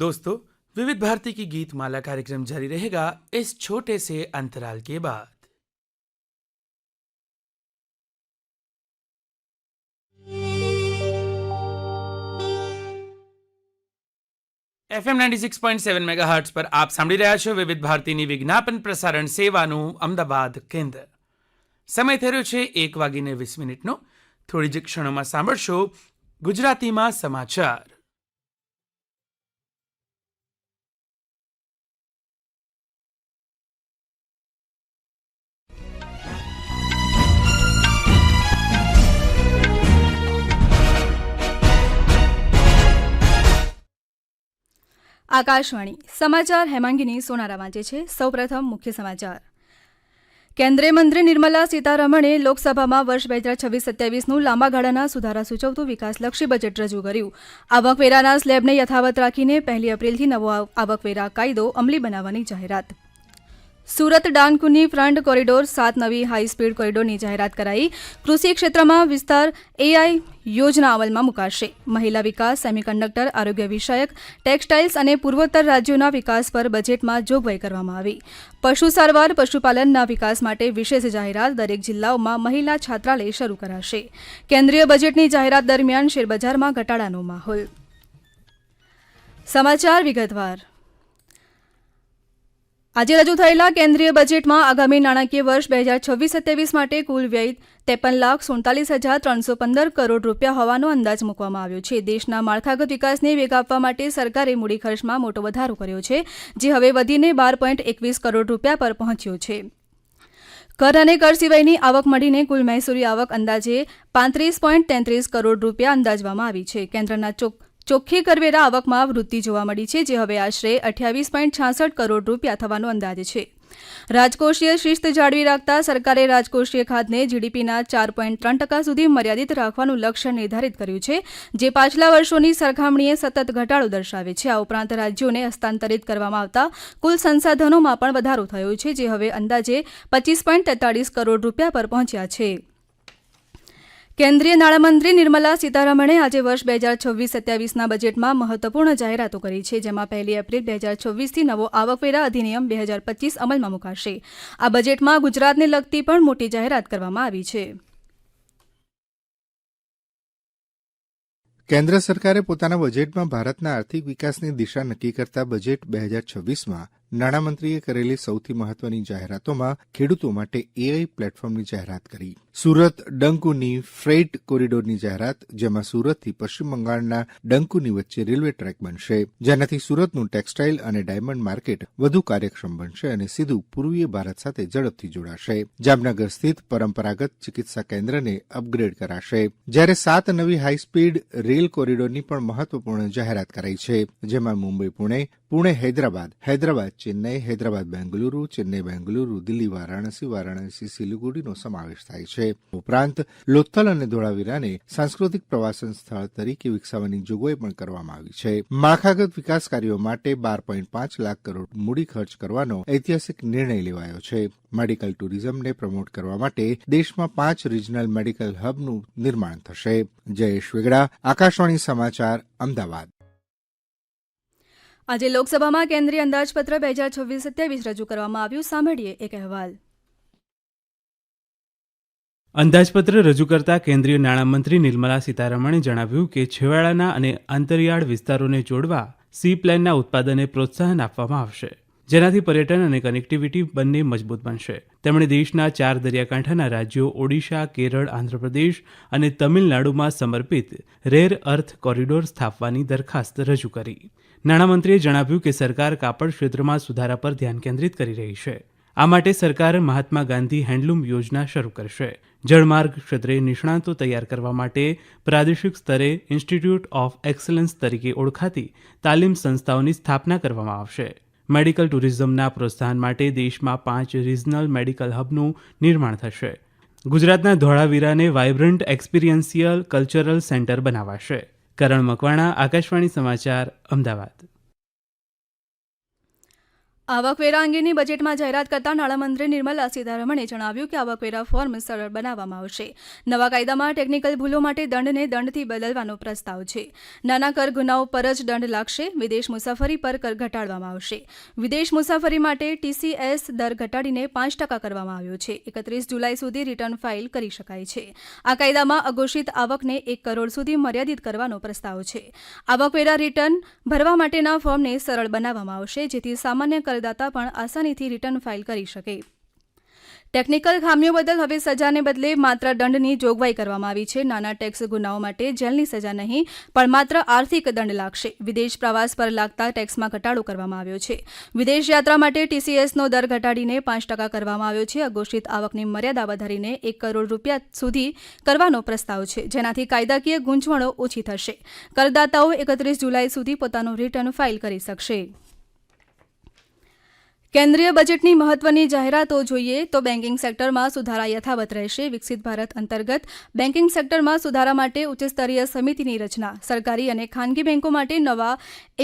दोस्तों विविध भारती की गीत माला कार्यक्रम जारी रहेगा इस छोटे से अंतराल के बाद FM ninety six point seven megahertz પર આપ સાંભળી રહ્યા છો વિવિધ ભારતીની વિજ્ઞાપન પ્રસારણ સેવાનું અમદાવાદ કેન્દ્ર સમય થયો છે એક વાગીને વીસ મિનિટનો થોડી જ ક્ષણોમાં સાંભળશો ગુજરાતીમાં સમાચાર આકાશવાણી સમાચાર હેમાંગીની સોનારા વાંચે છે, સૌપ્રથમ મુખ્ય સમાચાર. કેન્દ્રીય મંત્રી નિર્મલા સીતારમણે લોકસભામાં વર્ષ બે હજાર છવ્વીસ સત્યાવીસનું લાંબા ગાળાના સુધારા સૂચવતું વિકાસલક્ષી બજેટ રજૂ કર્યું. આવકવેરાના સ્લેબને યથાવત રાખીને પહેલી એપ્રિલથી નવો આવકવેરા કાયદો અમલી બનાવવાની જાહેરાત. સુરત ડાનકુની ફ્રન્ટ કોરિડોર સાત નવી હાઈ સ્પીડ કોરિડોરની જાહેરાત કરાઈ. કૃષિ ક્ષેત્રમાં વિસ્તાર એઆઈ યોજના અમલમાં મુકાશે. મહિલા વિકાસ, સેમિકન્ડક્ટર, આરોગ્ય વિષયક, ટેક્સટાઇલ્સ અને પૂર્વોત્તર રાજ્યોના વિકાસ પર બજેટમાં જોગવાઈ કરવામાં આવી. પશુ સારવાર, પશુપાલનના વિકાસ માટે વિશેષ જાહેરાત દરેક જિલ્લાઓમાં મહિલા છાત્રાલય શરૂ કરાશે. કેન્દ્રીય બજેટની જાહેરાત દરમિયાન શેરબજારમાં ઘટાડાનો માહોલ. સમાચાર વિગતવાર. આજે રજૂ થયેલા કેન્દ્રીય બજેટમાં આગામી નાણાકીય વર્ષ બે હજાર છવ્વીસ સત્યાવીસ માટે કુલ વ્યય ત્રેપન લાખ સુડતાલીસ હજાર ત્રણસો પંદર કરોડ રૂપિયા હોવાનો અંદાજ મૂકવામાં આવ્યો છે. દેશના માળખાગત વિકાસને વેગ આપવા માટે સરકારે મૂડી ખર્ચમાં મોટો વધારો કર્યો છે, જે હવે વધીને બાર પોઈન્ટ એકવીસ કરોડ રૂપિયા પર પહોંચ્યો છે. કર અને કર સિવાયની આવક મળીને કુલ મહેસૂલી આવક અંદાજે પાંત્રીસ પોઈન્ટ તેત્રીસ કરોડ રૂપિયા અંદાજવામાં આવી છે. કેન્દ્રના ચોક ચોખ્ખી કરવેરા આવકમાં વૃદ્ધિ જોવા મળી છે, જે હવે આશરે અઠ્યાવીસ પોઈન્ટ છાસઠ કરોડ રૂપિયા થવાનો અંદાજ છે. રાજકોષીય શિસ્ત જાળવી રાખતા સરકારે રાજકોષીય ખાદને જીડીપીના ચાર પોઈન્ટ ત્રણ ટકા સુધી મર્યાદિત રાખવાનું લક્ષ્ય નિર્ધારિત કર્યું છે, જે પાછલા વર્ષોની સરખામણીએ સતત ઘટાડો દર્શાવે છે. આ ઉપરાંત રાજ્યોને હસ્તાંતરિત કરવામાં આવતા કુલ સંસાધનોમાં પણ વધારો થયો છે, જે હવે અંદાજે પચીસ પોઈન્ટ તેતાળીસ કરોડ રૂપિયા પર પહોંચ્યા છે. કેન્દ્રીય નાણામંત્રી નિર્મલા સીતારમણે આજે વર્ષ બે હજાર છવ્વીસ સત્યાવીસના બજેટમાં મહત્વપૂર્ણ જાહેરાતો કરી છે, જેમાં પહેલી એપ્રિલ બે હજાર છવ્વીસથી નવો આવકવેરા અધિનિયમ બે હજાર પચીસ અમલમાં મુકાશે. આ બજેટમાં ગુજરાતને લગતી પણ મોટી જાહેરાત કરવામાં આવી છે. કેન્દ્ર સરકારે પોતાના બજેટમાં ભારતના આર્થિક વિકાસની દિશા નક્કી કરતા બજેટ બે હજાર છવ્વીસમાં નાણામંત્રીએ કરેલી સૌથી મહત્વની જાહેરાતોમાં ખેડૂતો માટે એઆઈ પ્લેટફોર્મની જાહેરાત કરી. સુરત ડંકુની ફ્રેઇટ કોરિડોરની જાહેરાત, જેમાં સુરતથી પશ્ચિમ બંગાળના ડંકુની વચ્ચે રેલવે ટ્રેક બનશે. જેનાથી સુરતનું ટેક્સટાઇલ અને ડાયમંડ માર્કેટ વધુ કાર્યક્ષમ બનશે અને સીધું પૂર્વીય ભારત સાથે ઝડપથી જોડાશે. જામનગર સ્થિત પરંપરાગત ચિકિત્સા કેન્દ્રને અપગ્રેડ કરાશે. જ્યારે સાત નવી હાઈસ્પીડ રેલ કોરિડોરની પણ મહત્વપૂર્ણ જાહેરાત કરાઈ છે, જેમાં મુંબઈ, પુણે પુણે, હૈદરાબાદ હૈદરાબાદ, ચેન્નઈ, હૈદરાબાદ, બેંગલુરુ, ચેન્નઈ, બેંગલુરુ, દિલ્હી, વારાણસી વારાણસી, સિલિગુડીનો સમાવેશ થાય છે. ઉપરાંત લોથલ અને ધોળાવીરાને સાંસ્કૃતિક પ્રવાસન સ્થળ તરીકે વિકસાવવાની જોગવાઈ પણ કરવામાં આવી છે. માળખાગત વિકાસ કાર્યો માટે બાર પોઈન્ટ પાંચ લાખ કરોડ મૂડી ખર્ચ કરવાનો ઐતિહાસિક નિર્ણય લેવાયો છે. મેડિકલ ટુરિઝમને પ્રમોટ કરવા માટે દેશમાં પાંચ રિજનલ મેડિકલ હબનું નિર્માણ થશે. જયેશ વેગડા, આકાશવાણી સમાચાર, અમદાવાદ. આજે લોકસભામાં કેન્દ્રીય અંદાજપત્ર બે હજાર છવ્વીસ સત્યાવીસ રજૂ કરવામાં આવ્યું. સાંભળીએ એક અહેવાલ. અંદાજપત્ર રજૂ કરતા કેન્દ્રીય નાણામંત્રી નિર્મલા સીતારમણે જણાવ્યું કે છેવાડાના અને આંતરિયાળ વિસ્તારોને જોડવા સી પ્લેનના ઉત્પાદને પ્રોત્સાહન આપવામાં આવશે. જેનાથી પર્યટન અને કનેક્ટિવિટી બંને મજબૂત બનશે. તેમણે દેશના ચાર દરિયાકાંઠાના રાજ્યો ઓડિશા, કેરળ, આંધ્રપ્રદેશ અને તમિલનાડુમાં સમર્પિત રેર અર્થ કોરિડોર સ્થાપવાની દરખાસ્ત રજૂ કરી. નાણામંત્રીએ જણાવ્યું કે સરકાર કાપડ ક્ષેત્રમાં સુધારા પર ધ્યાન કેન્દ્રિત કરી રહી છે. આ માટે સરકાર મહાત્મા ગાંધી હેન્ડલૂમ યોજના શરૂ કરશે. જળમાર્ગ ક્ષેત્રે નિષ્ણાતો તૈયાર કરવા માટે પ્રાદેશિક સ્તરે ઇન્સ્ટિટ્યૂટ ઓફ એક્સલન્સ તરીકે ઓળખાતી તાલીમ સંસ્થાઓની સ્થાપના કરવામાં આવશે. મેડિકલ ટુરિઝમના પ્રોત્સાહન માટે દેશમાં પાંચ રિજનલ મેડિકલ હબનું નિર્માણ થશે. ગુજરાતના ધોળાવીરાને વાઇબ્રન્ટ એક્સપિરિયન્સિયલ કલ્ચરલ સેન્ટર બનાવાશે. કરણ મકવાણા, આકાશવાણી સમાચાર, અમદાવાદ. આવકવેરા અંગેની બજેટમાં જાહેરાત કરતા નાણામંત્રી નિર્મલા સીતારમણે જણાવ્યું કે આવકવેરા ફોર્મ સરળ બનાવવામાં આવશે. નવા કાયદામાં ટેકનિકલ ભૂલો માટે દંડને દંડથી બદલવાનો પ્રસ્તાવ છે. નાના કર ગુનાઓ પર જ દંડ લાગશે. વિદેશ મુસાફરી પર કર ઘટાડવામાં આવશે. વિદેશ મુસાફરી માટે ટીસીએસ દર ઘટાડીને પાંચ ટકા કરવામાં આવ્યો છે. એકત્રીસ જુલાઈ સુધી રિટર્ન ફાઇલ કરી શકાય છે. આ કાયદામાં અઘોષિત આવકને એક કરોડ સુધી મર્યાદિત કરવાનો પ્રસ્તાવ છે. આવકવેરા રિટર્ન ભરવા માટેના ફોર્મને સરળ બનાવવામાં આવશે, જેથી સામાન્ય કરદાતા પણ આસાનીથી રિટર્ન ફાઇલ કરી શકે. ટેકનિકલ ખામીઓ બદલ હવે સજાને બદલે માત્ર દંડની જોગવાઈ કરવામાં આવી છે. નાના ટેક્સ ગુનાઓ માટે જેલની સજા નહીં, પણ માત્ર આર્થિક દંડ લાગશે. વિદેશ પ્રવાસ પર લાગતા ટેક્સમાં ઘટાડો કરવામાં આવ્યો છે. વિદેશ યાત્રા માટે ટીસીએસનો દર ઘટાડીને પાંચ ટકા કરવામાં આવ્યો છે. અઘોષિત આવકની મર્યાદા વધારીને એક કરોડ રૂપિયા સુધી કરવાનો પ્રસ્તાવ છે, જેનાથી કાયદાકીય ગૂંચવણો ઓછી થશે. કરદાતાઓ એકત્રીસ જુલાઈ સુધી પોતાનું રિટર્ન ફાઇલ કરી શકશે. કેન્દ્રીય બજેટની મહત્વની જાહેરાતો જોઈએ તો બેન્કિંગ સેક્ટરમાં સુધારા યથાવત રહેશે. વિકસિત ભારત અંતર્ગત બેન્કિંગ સેક્ટરમાં સુધારા માટે ઉચ્ચસ્તરીય સમિતિની રચના, સરકારી અને ખાનગી બેન્કો માટે નવા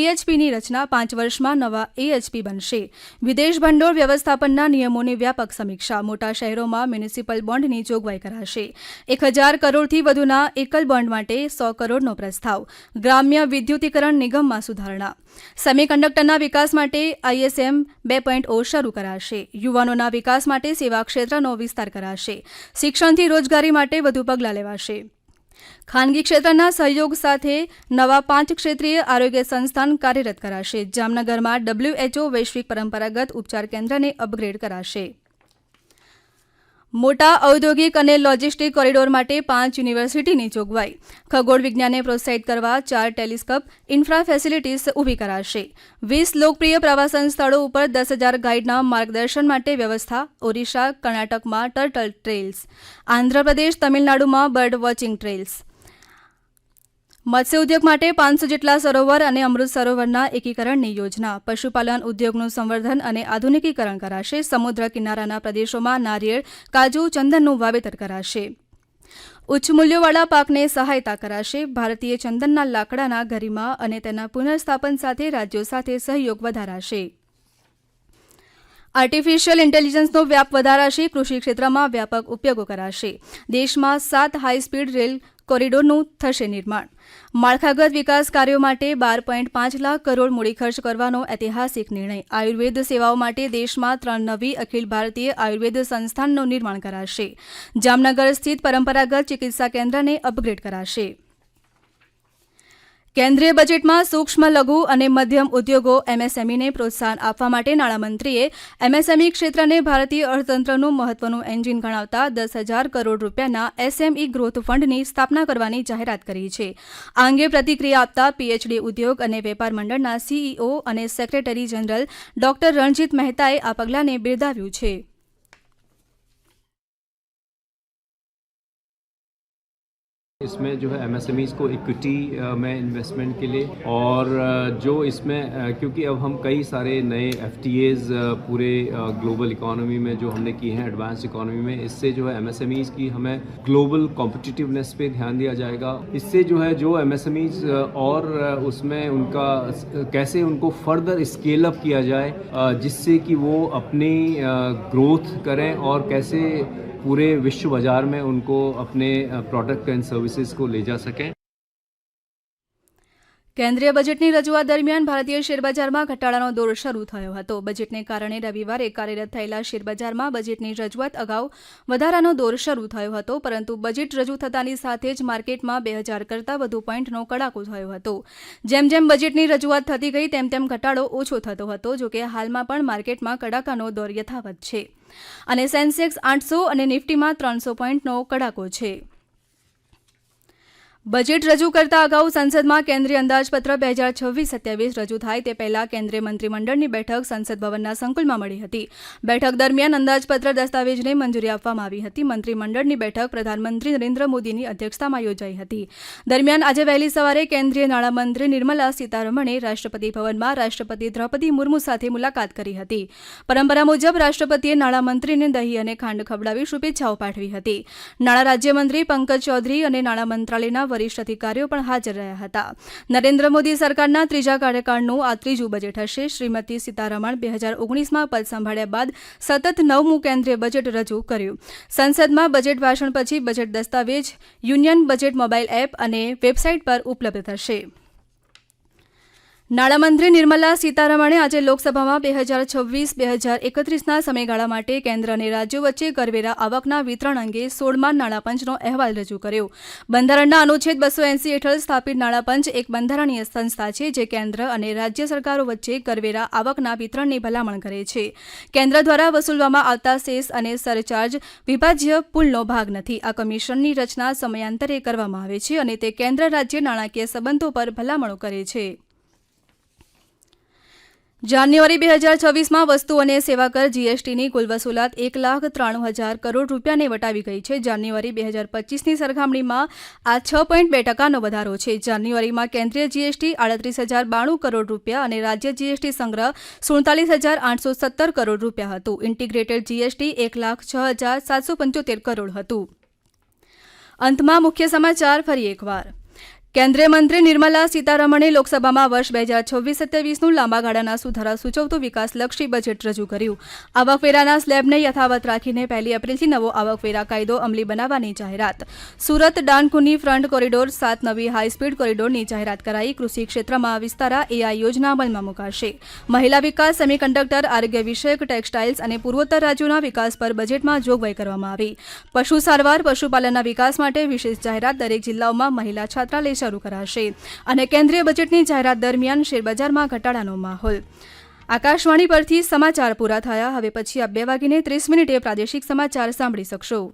એએચપીની રચના, પાંચ વર્ષમાં નવા એએચપી બનશે. વિદેશ ભંડોળ વ્યવસ્થાપનના નિયમોની વ્યાપક સમીક્ષા, મોટા શહેરોમાં મ્યુનિસિપલ બોન્ડની જોગવાઈ કરાશે. એક હજાર કરોડથી વધુના એકલ બોન્ડ માટે સો કરોડનો પ્રસ્તાવ. ગ્રામ્ય વિદ્યુતીકરણ નિગમમાં સુધારણા. સેમિકન્ડક્ટરના વિકાસ માટે આઈએસએમ બે પોઈન્ટ ઓ શરૂ કરાશે. યુવાનોના વિકાસ માટે સેવા ક્ષેત્રનો વિસ્તાર કરાશે. શિક્ષણથી રોજગારી માટે વધુ પગલાં લેવાશે. ખાનગી ક્ષેત્રના સહયોગ સાથે નવા પાંચ ક્ષેત્રીય આરોગ્ય સંસ્થાન કાર્યરત કરાશે. જામનગરમાં ડબ્લ્યુએચઓ વૈશ્વિક પરંપરાગત ઉપચાર કેન્દ્રને અપગ્રેડ કરાશે. મોટા ઔદ્યોગિક અને લોજિસ્ટિક કોરિડોર માટે પાંચ યુનિવર્સિટીની જોગવાઈ. ખગોળ વિજ્ઞાનને પ્રોત્સાહિત કરવા ચાર ટેલિસ્કોપ ઇન્ફ્રા ફેસિલિટીઝ ઊભી કરાશે. વીસ લોકપ્રિય પ્રવાસન સ્થળો ઉપર દસ હજાર ગાઈડના માર્ગદર્શન માટે વ્યવસ્થા, ઓરિસ્સા, કર્ણાટકમાં ટર્ટલ ટ્રેલ્સ આંધ્રપ્રદેશ, તમિલનાડુમાં બર્ડ વોચિંગ ટ્રેલ્સ મત્સ્ય ઉદ્યોગ માટે પાંચસો જેટલા સરોવર અને અમૃત સરોવરના એકીકરણની યોજના. પશુપાલન ઉદ્યોગનું સંવર્ધન અને આધુનિકીકરણ કરાશે. સમુદ્ર કિનારાના પ્રદેશોમાં નારિયેળ, કાજુ, ચંદનનું વાવેતર કરાશે. ઉચ્ચ મૂલ્યોવાળા પાકને સહાયતા કરાશે. ભારતીય ચંદનના લાકડાના ગરિમા અને તેના પુનર્સ્થાપન સાથે રાજ્યો સાથે સહયોગ વધારાશે. આર્ટિફિશિયલ ઇન્ટેલિજન્સનો વ્યાપ વધારાશે. કૃષિ ક્ષેત્રમાં વ્યાપક ઉપયોગો કરાશે. દેશમાં સાત હાઈ સ્પીડ રેલ કોરિડોરનું થશે નિર્માણ. માળખાગત વિકાસ કાર્યો માટે બાર પોઈન્ટ પાંચ લાખ કરોડ મૂડી ખર્ચ કરવાનો ઐતિહાસિક નિર્ણય. આયુર્વેદ સેવાઓ માટે દેશમાં ત્રણ નવી અખિલ ભારતીય આયુર્વેદ સંસ્થાનનું નિર્માણ કરાશે. જામનગર સ્થિત પરંપરાગત ચિકિત્સા કેન્દ્રને અપગ્રેડ કરાશે. કેન્દ્રીય બજેટમાં સૂક્ષ્મ લઘુ અને મધ્યમ ઉદ્યોગો એમએસએમઈને પ્રોત્સાહન આપવા માટે નાણામંત્રીએ એમએસએમઈ ક્ષેત્રને ભારતીય અર્થતંત્રનું મહત્વનું એન્જિન ગણાવતા દસ હજાર કરોડ રૂપિયાના એસએમઈ ગ્રોથ ફંડની સ્થાપના કરવાની જાહેરાત કરી છે. આ અંગે પ્રતિક્રિયા આપતા પીએચડી ઉદ્યોગ અને વેપાર મંડળના સીઈઓ અને સેક્રેટરી જનરલ ડોક્ટર રણજીત મહેતાએ આ પગલાંને બિરદાવ્યું છે. इसमें जो है एम को इक्विटी में इन्वेस्टमेंट के लिए और जो इसमें क्योंकि अब हम कई सारे नए एफ़ पूरे ग्लोबल इकोनॉमी में जो हमने किए हैं एडवांस इकोनॉमी में, इससे जो है एम की हमें ग्लोबल कॉम्पिटिटिवनेस पे ध्यान दिया जाएगा। इससे जो है जो एम और उसमें उनका कैसे उनको फर्दर स्केल अप किया जाए जिससे कि वो अपनी ग्रोथ करें और कैसे पूरे विश्व बाजार में उनको अपने प्रोडक्ट एंड सर्विसेज को ले जा सकें કેન્દ્રીય બજેટની રજૂઆત દરમિયાન ભારતીય શેરબજારમાં ઘટાડાનો દોર શરૂ થયો હતો બજેટને કારણે રવિવારે કાર્યરત થયેલા શેરબજારમાં બજેટની રજૂઆત અગાઉ વધારાનો દોર શરૂ થયો હતો પરંતુ બજેટ રજૂ થતાની સાથે જ માર્કેટમાં બે હજાર કરતાં વધુ પોઈન્ટનો કડાકો થયો હતો જેમ જેમ બજેટની રજૂઆત થતી ગઈ તેમ તેમ ઘટાડો ઓછો થતો હતો જોકે હાલમાં પણ માર્કેટમાં કડાકાનો દોર યથાવત છે અને સેન્સેક્સ આઠસો અને નિફ્ટીમાં ત્રણસો પોઈન્ટનો કડાકો છે. બજેટ રજૂ કરતા અગાઉ સંસદમાં કેન્દ્રીય અંદાજપત્ર બે હજાર છવ્વીસ સત્યાવીસ રજૂ થાય તે પહેલા કેન્દ્રીય મંત્રીમંડળની બેઠક સંસદ ભવનના સંકુલમાં મળી હતી. બેઠક દરમિયાન અંદાજપત્ર દસ્તાવેજને મંજૂરી આપવામાં આવી હતી. મંત્રીમંડળની બેઠક પ્રધાનમંત્રી નરેન્દ્ર મોદીની અધ્યક્ષતામાં યોજાઈ હતી. દરમિયાન આજે વહેલી સવારે કેન્દ્રીય નાણામંત્રી નિર્મલા સીતારમણે રાષ્ટ્રપતિ ભવનમાં રાષ્ટ્રપતિ દ્રૌપદી મુર્મુ સાથે મુલાકાત કરી હતી. પરંપરા મુજબ રાષ્ટ્રપતિએ નાણામંત્રીને દહીં અને ખાંડ ખવડાવી શુભેચ્છાઓ પાઠવી હતી. નાણાં રાજ્યમંત્રી પંકજ ચૌધરી અને નાણાં મંત્રાલયના વરિષ્ઠ અધિકારીઓ પણ હાજર રહ્યા હતા. નરેન્દ્ર મોદી સરકારના ત્રીજા કાર્યકાળનું આ ત્રીજું બજેટ હશે. શ્રીમતી સીતારમણ બે હજાર ઓગણીસમાં પદ સંભાળ્યા બાદ સતત નવમું કેન્દ્રીય બજેટ રજૂ કર્યું. સંસદમાં બજેટ ભાષણ પછી બજેટ દસ્તાવેજ, યુનિયન બજેટ મોબાઈલ એપ અને વેબસાઇટ પર ઉપલબ્ધ થશે. નાણામંત્રી નિર્મલા સીતારમણે આજે લોકસભામાં બે હજાર છવ્વીસ, બે હજાર એકત્રીસના સમયગાળા માટે કેન્દ્ર અને રાજ્યો વચ્ચે કરવેરા આવકના વિતરણ અંગે સોળમા નાણાપંચનો અહેવાલ રજૂ કર્યો. બંધારણના અનુચ્છેદ બસો એંસી હેઠળ સ્થાપિત નાણાપંચ એક બંધારણીય સંસ્થા છે જે કેન્દ્ર અને રાજ્ય સરકારો વચ્ચે કરવેરા આવકના વિતરણની ભલામણ કરે છે. કેન્દ્ર દ્વારા વસૂલવામાં આવતા સેસ અને સરચાર્જ વિભાજ્ય પુલનો ભાગ નથી. આ કમિશનની રચના સમયાંતરે કરવામાં આવે છે અને તે કેન્દ્ર રાજ્ય નાણાકીય સંબંધો પર ભલામણો કરે છે. જાન્યુઆરી બે હજાર છવ્વીસમાં વસ્તુ અને સેવા કર જીએસટીની કુલ વસૂલાત એક લાખ ત્રાણું હજાર કરોડ રૂપિયાને વટાવી ગઈ છે. જાન્યુઆરી બે હજાર પચીસની સરખામણીમાં આ છ પોઈન્ટ બે ટકાનો વધારો છે. જાન્યુઆરીમાં કેન્દ્રીય જીએસટી આડત્રીસ હજાર બાણું કરોડ રૂપિયા અને રાજ્ય જીએસટી સંગ્રહ સુડતાલીસ હજાર આઠસો સત્તર કરોડ રૂપિયા હતું. ઇન્ટિગ્રેટેડ જીએસટી એક લાખ છ હજાર સાતસો પંચોતેર કરોડ હતું. અંતમાં મુખ્ય સમાચાર ફરી એકવાર. કેન્દ્રીય મંત્રી નિર્મલા સીતારમણે લોકસભામાં વર્ષ બે હજાર છવ્વીસ સત્યાવીસનું લાંબા ગાળાના સુધારા સૂચવતું વિકાસલક્ષી બજેટ રજૂ કર્યું. આવકવેરાના સ્લેબને યથાવત રાખીને પહેલી એપ્રિલથી નવો આવકવેરા કાયદો અમલી બનાવવાની જાહેરાત. સુરત ડાનકુની ફ્રન્ટ કોરિડોર સાત નવી હાઈસ્પીડ કોરિડોરની જાહેરાત કરાઈ. કૃષિ ક્ષેત્રમાં વિસ્તારા એઆઈ યોજના અમલમાં મુકાશે. મહિલા વિકાસ, સેમિકન્ડક્ટર, આરોગ્ય વિષયક, ટેક્સટાઇલ્સ અને પૂર્વોત્તર રાજ્યોના વિકાસ પર બજેટમાં જોગવાઈ કરવામાં આવી. પશુ સારવાર, પશુપાલનના વિકાસ માટે વિશેષ જાહેરાત દરેક જિલ્લાઓમાં મહિલા છાત્રાલય શરૂ કરાશે અને કેન્દ્રીય બજેટની જાહેરાત દરમિયાન શેરબજારમાં ઘટાડાનો માહોલ. આકાશવાણી પરથી સમાચાર પૂરા થયા. હવે પછી આ બે વાગીને ત્રીસ મિનિટે પ્રાદેશિક સમાચાર સાંભળી શકશો.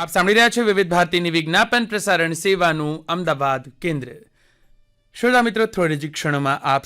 આપ સાંભળી રહ્યા છો વિવિધ ભારતીની વિજ્ઞાપન પ્રસારણ સેવાનું અમદાવાદ કેન્દ્ર. શ્રોતા મિત્રો, થોડી જ ક્ષણોમાં આપ